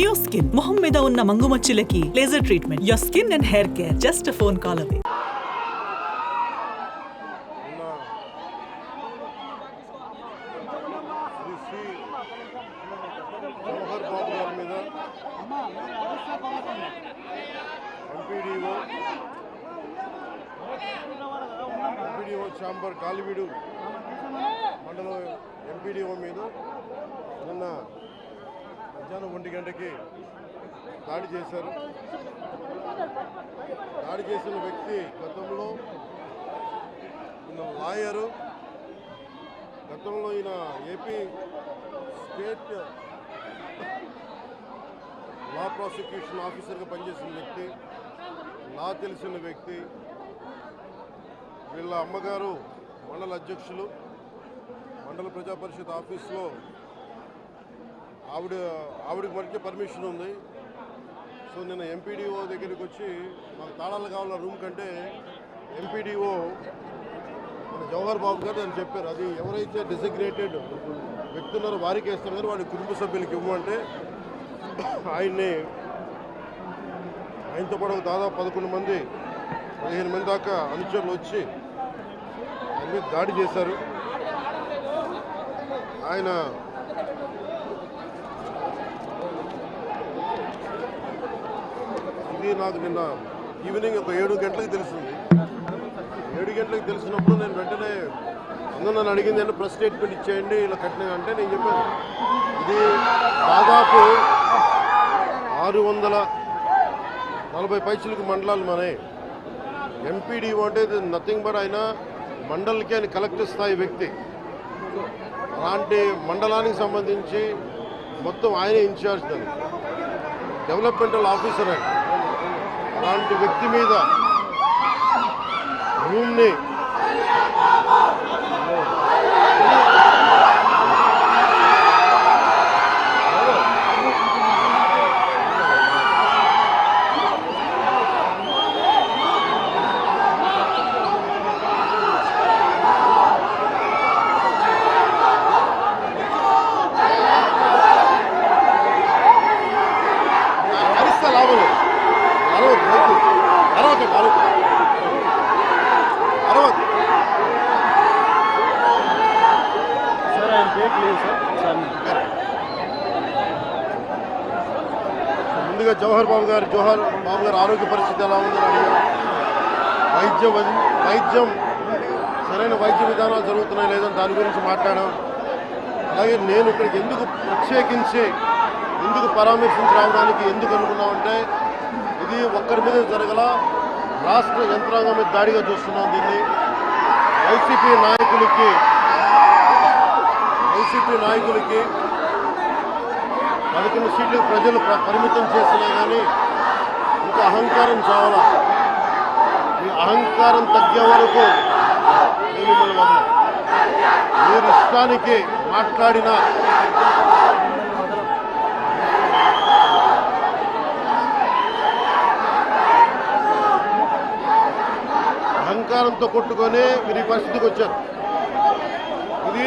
New skin మొహం మీద ఉన్న మంగుమచ్చులకి laser treatment your skin and hair care just phone call అవే మీద ఎంపీడీఓ ఛాంబర్ కాలివీడు మండలం ఎంపీడీఓ మీద నిన్న మధ్యాహ్నం ఒంటి గంటకి దాడి చేశారు. దాడి చేసిన వ్యక్తి గతంలో ఈయన లాయరు గతంలో ఈయన ఏపీ స్టేట్ లా ప్రాసిక్యూషన్ ఆఫీసర్గా పనిచేసిన వ్యక్తి నా తెలిసిన వ్యక్తి వీళ్ళ అమ్మగారు మండల అధ్యక్షులు మండల ప్రజా పరిషత్ ఆఫీస్లో ఆవిడ ఆవిడకి మనకి పర్మిషన్ ఉంది. సో నిన్న ఎంపీడీఓ దగ్గరికి వచ్చి మాకు తాళాలు కావాల రూమ్ కంటే ఎంపీడీఓ మన జవహర్ బాబు గారు అని చెప్పారు. అది ఎవరైతే డిసిగ్రేటెడ్ వ్యక్తులు ఉన్నారో వారికి వేస్తారు కానీ వాడి కుటుంబ సభ్యులకి ఇవ్వమంటే ఆయన్ని ఆయనతో పాటు దాదాపు పదకొండు మంది పదిహేను మంది దాకా అనుచరులు వచ్చి ఆయన మీద దాడి చేశారు. ఆయన ఇది నాకు నిన్న ఈవినింగ్ ఒక ఏడు గంటలకు తెలిసింది. ఏడు గంటలకు తెలిసినప్పుడు నేను వెంటనే అందరూ నన్ను అడిగింది అంటే ప్రెస్ స్టేట్మెంట్ ఇచ్చేయండి ఇలా కట్టిన అంటే నేను చెప్పాను. ఇది దాదాపు ఆరు వందల నలభై పైసలకు మండలాలు మనే ఎంపీడీ అంటే నథింగ్ బట్ అయినా మండలికి ఆయన కలెక్టర్ స్థాయి వ్యక్తి. అలాంటి మండలానికి సంబంధించి మొత్తం ఆయనే ఇన్ఛార్జ్ దాన్ని. డెవలప్మెంటల్ ఆఫీసర్ ఆయన. అలాంటి వ్యక్తి మీద భూమిని ముందుగా జవహర్ బాబు గారు జవహర్ బాబు గారి ఆరోగ్య పరిస్థితి ఎలా ఉందని అడిగారు. వైద్యం వైద్యం సరైన వైద్య విధానాలు జరుగుతున్నాయి లేదని దాని గురించి మాట్లాడాం. అలాగే నేను ఇక్కడికి ఎందుకు ప్రత్యేకించి ఎందుకు పరామర్శించి రావడానికి ఎందుకు అనుకున్నామంటే ఇది ఒక్కరి మీద జరగల రాష్ట్ర యంత్రాంగం మీద దాడిగా చూస్తున్నాం దీన్ని. వైసీపీ నాయకులకి వైసీపీ నాయకులకి పదకొండు సీట్లు ప్రజలు పరిమితం చేసినా కానీ ఇంకా అహంకారం చావాలా ఈ అహంకారం తగ్గే వరకు నేను మిమ్మల్ని వదలను. మీరు ఇష్టానికి మాట్లాడిన అహంకారంతో కొట్టుకొని మీరు ఈ పరిస్థితికి వచ్చారు ఇది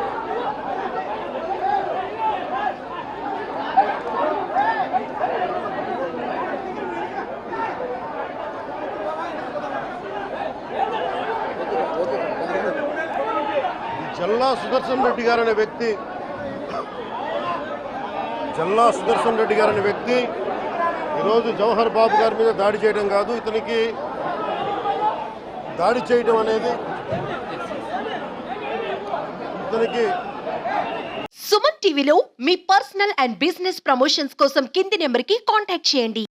జల్లా సుదర్శన్ రెడ్డి గారు అనే వ్యక్తి. జల్లా సుదర్శన్ రెడ్డి గారు అనే వ్యక్తి. ఈరోజు జవహర్ బాబు గారి మీద దాడి చేయడం కాదు ఇతనికి దాడి చేయడం అనేది ఇతనికి సుమన్ టీవీలో మీ పర్సనల్ అండ్ బిజినెస్ ప్రమోషన్స్ కోసం కింది నెంబర్కి కాంటాక్ట్ చేయండి.